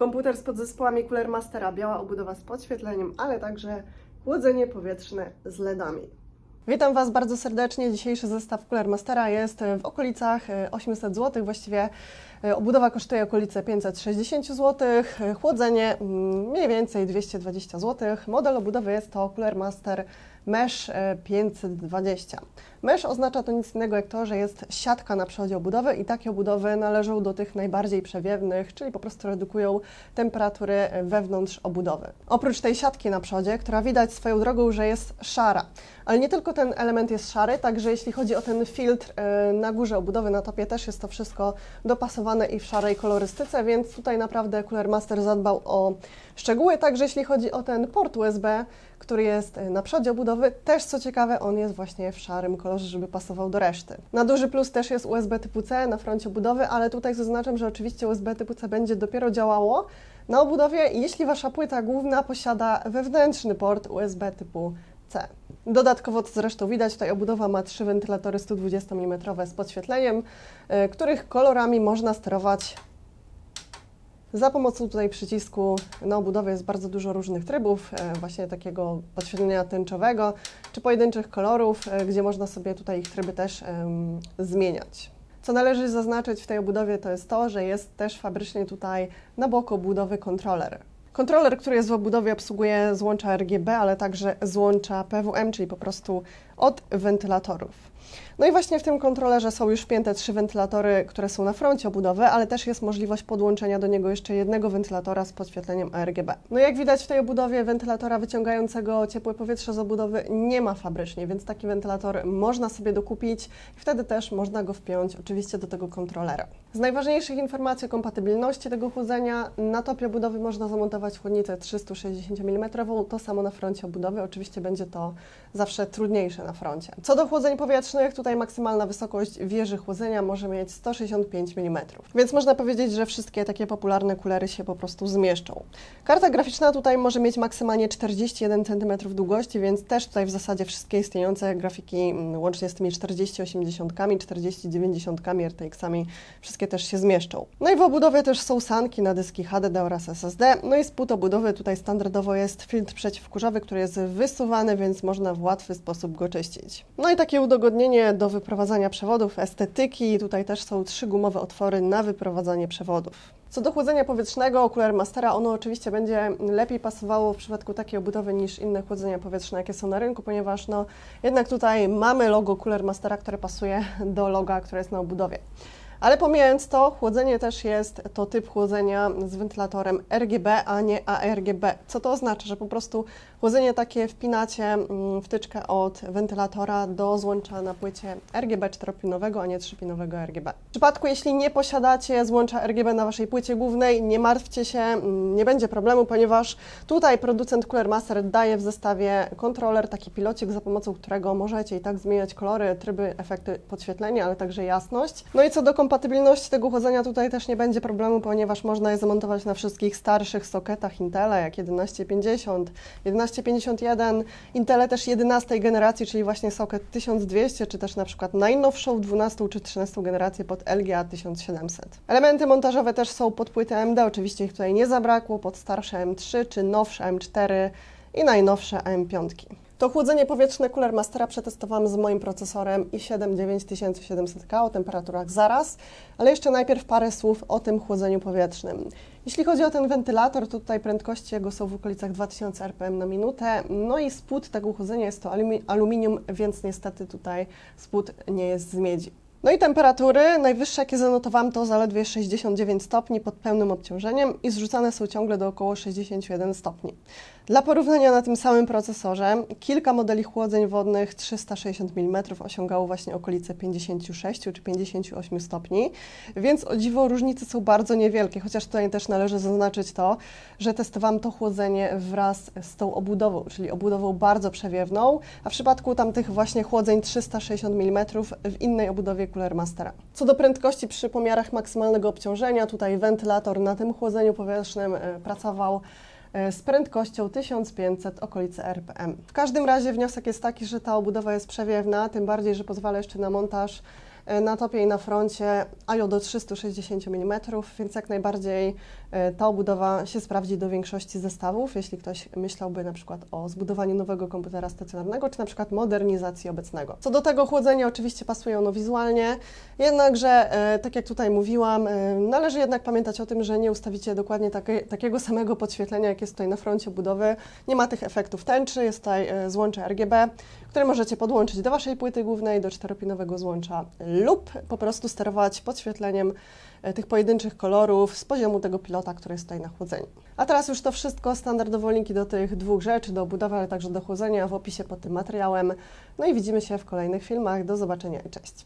komputer z podzespołami Cooler Mastera, biała obudowa z podświetleniem, ale także chłodzenie powietrzne z LEDami. Witam Was bardzo serdecznie. Dzisiejszy zestaw Cooler Mastera jest w okolicach e, 800 zł. Właściwie e, obudowa kosztuje okolice 560 zł, e, chłodzenie mm, mniej więcej 220 zł. Model obudowy jest to Cooler Master Mesh e, 520. Mesh oznacza to nic innego jak to, że jest siatka na przodzie obudowy i takie obudowy należą do tych najbardziej przewiewnych, czyli po prostu redukują temperatury wewnątrz obudowy. Oprócz tej siatki na przodzie, która widać swoją drogą, że jest szara, ale nie tylko ten element jest szary, także jeśli chodzi o ten filtr e, na górze obudowy, na topie też jest to wszystko dopasowane i w szarej kolorystyce, więc tutaj naprawdę Cooler Master zadbał o szczegóły. Także jeśli chodzi o ten port USB, który jest e, na przodzie obudowy, też co ciekawe, on jest właśnie w szarym kolorze, żeby pasował do reszty. Na duży plus też jest USB typu C na froncie obudowy, ale tutaj zaznaczam, że oczywiście USB typu C będzie dopiero działało na obudowie, jeśli Wasza płyta główna posiada wewnętrzny port USB typu C. Dodatkowo, co zresztą widać, tutaj obudowa ma trzy wentylatory 120 mm z podświetleniem, y, których kolorami można sterować za pomocą tutaj przycisku na obudowie jest bardzo dużo różnych trybów, e, właśnie takiego podświetlenia tęczowego czy pojedynczych kolorów, e, gdzie można sobie tutaj ich tryby też em, zmieniać. Co należy zaznaczyć w tej obudowie to jest to, że jest też fabrycznie tutaj na boku obudowy kontroler. Kontroler, który jest w obudowie obsługuje złącza RGB, ale także złącza PWM, czyli po prostu od wentylatorów. No i właśnie w tym kontrolerze są już wpięte trzy wentylatory, które są na froncie obudowy, ale też jest możliwość podłączenia do niego jeszcze jednego wentylatora z podświetleniem ARGB. No jak widać w tej obudowie wentylatora wyciągającego ciepłe powietrze z obudowy nie ma fabrycznie, więc taki wentylator można sobie dokupić i wtedy też można go wpiąć oczywiście do tego kontrolera. Z najważniejszych informacji o kompatybilności tego chłodzenia na topie obudowy można zamontować chłodnicę 360 mm, to samo na froncie obudowy, oczywiście będzie to zawsze trudniejsze na froncie. Co do chłodzeń powietrznych, tutaj maksymalna wysokość wieży chłodzenia może mieć 165 mm. Więc można powiedzieć, że wszystkie takie popularne kulery się po prostu zmieszczą. Karta graficzna tutaj może mieć maksymalnie 41 cm długości, więc też tutaj w zasadzie wszystkie istniejące grafiki, mm, łącznie z tymi 4080, 4090 RTX-ami, wszystkie też się zmieszczą. No i w obudowie też są sanki na dyski HDD oraz SSD. No i spód obudowy tutaj standardowo jest filtr przeciwkurzowy, który jest wysuwany, więc można w łatwy sposób go czyścić. No i takie udogodnienie do wyprowadzania przewodów, estetyki. Tutaj też są trzy gumowe otwory na wyprowadzanie przewodów. Co do chłodzenia powietrznego, Cooler Mastera, ono oczywiście będzie lepiej pasowało w przypadku takiej obudowy niż inne chłodzenia powietrzne, jakie są na rynku, ponieważ no, jednak tutaj mamy logo Cooler Mastera, które pasuje do loga, które jest na obudowie. Ale pomijając to, chłodzenie też jest to typ chłodzenia z wentylatorem RGB, a nie ARGB. Co to oznacza? Że po prostu chłodzenie takie wpinacie mm, wtyczkę od wentylatora do złącza na płycie RGB 4-pinowego, a nie 3-pinowego RGB. W przypadku, jeśli nie posiadacie złącza RGB na Waszej płycie głównej, nie martwcie się, mm, nie będzie problemu, ponieważ tutaj producent Cooler Master daje w zestawie kontroler, taki pilocik, za pomocą którego możecie i tak zmieniać kolory, tryby, efekty podświetlenia, ale także jasność. No i co do kompatybilności tego chłodzenia tutaj też nie będzie problemu, ponieważ można je zamontować na wszystkich starszych soketach Intela, jak 1150, 1151, Intele też 11 generacji, czyli właśnie soket 1200, czy też na przykład najnowszą 12 czy 13 generację pod LGA 1700. Elementy montażowe też są pod płytę AMD, oczywiście ich tutaj nie zabrakło, pod starsze M3 czy nowsze M4 i najnowsze AM5. To chłodzenie powietrzne Cooler Mastera przetestowałam z moim procesorem i7 9700K o temperaturach zaraz, ale jeszcze najpierw parę słów o tym chłodzeniu powietrznym. Jeśli chodzi o ten wentylator, to tutaj prędkości jego są w okolicach 2000 rpm na minutę, no i spód tego chłodzenia jest to alumi- aluminium, więc niestety tutaj spód nie jest z miedzi. No i temperatury, najwyższe jakie zanotowałam to zaledwie 69 stopni pod pełnym obciążeniem i zrzucane są ciągle do około 61 stopni. Dla porównania na tym samym procesorze kilka modeli chłodzeń wodnych 360 mm osiągało właśnie okolice 56 czy 58 stopni, więc o dziwo różnice są bardzo niewielkie, chociaż tutaj też należy zaznaczyć to, że testowałam to chłodzenie wraz z tą obudową, czyli obudową bardzo przewiewną, a w przypadku tamtych właśnie chłodzeń 360 mm w innej obudowie Mastera. Co do prędkości przy pomiarach maksymalnego obciążenia, tutaj wentylator na tym chłodzeniu powietrznym e, pracował e, z prędkością 1500 okolice RPM. W każdym razie wniosek jest taki, że ta obudowa jest przewiewna, tym bardziej, że pozwala jeszcze na montaż na topie i na froncie IO do 360 mm, więc jak najbardziej e, ta obudowa się sprawdzi do większości zestawów, jeśli ktoś myślałby na przykład o zbudowaniu nowego komputera stacjonarnego, czy na przykład modernizacji obecnego. Co do tego chłodzenia oczywiście pasuje ono wizualnie, jednakże e, tak jak tutaj mówiłam, e, należy jednak pamiętać o tym, że nie ustawicie dokładnie takie, takiego samego podświetlenia, jak jest tutaj na froncie budowy. Nie ma tych efektów tęczy, jest tutaj e, złącze RGB, które możecie podłączyć do Waszej płyty głównej, do czteropinowego złącza lub po prostu sterować podświetleniem e, tych pojedynczych kolorów z poziomu tego pilota, który jest tutaj na chłodzeniu. A teraz już to wszystko, standardowo linki do tych dwóch rzeczy, do obudowy, ale także do chłodzenia w opisie pod tym materiałem. No i widzimy się w kolejnych filmach. Do zobaczenia i cześć!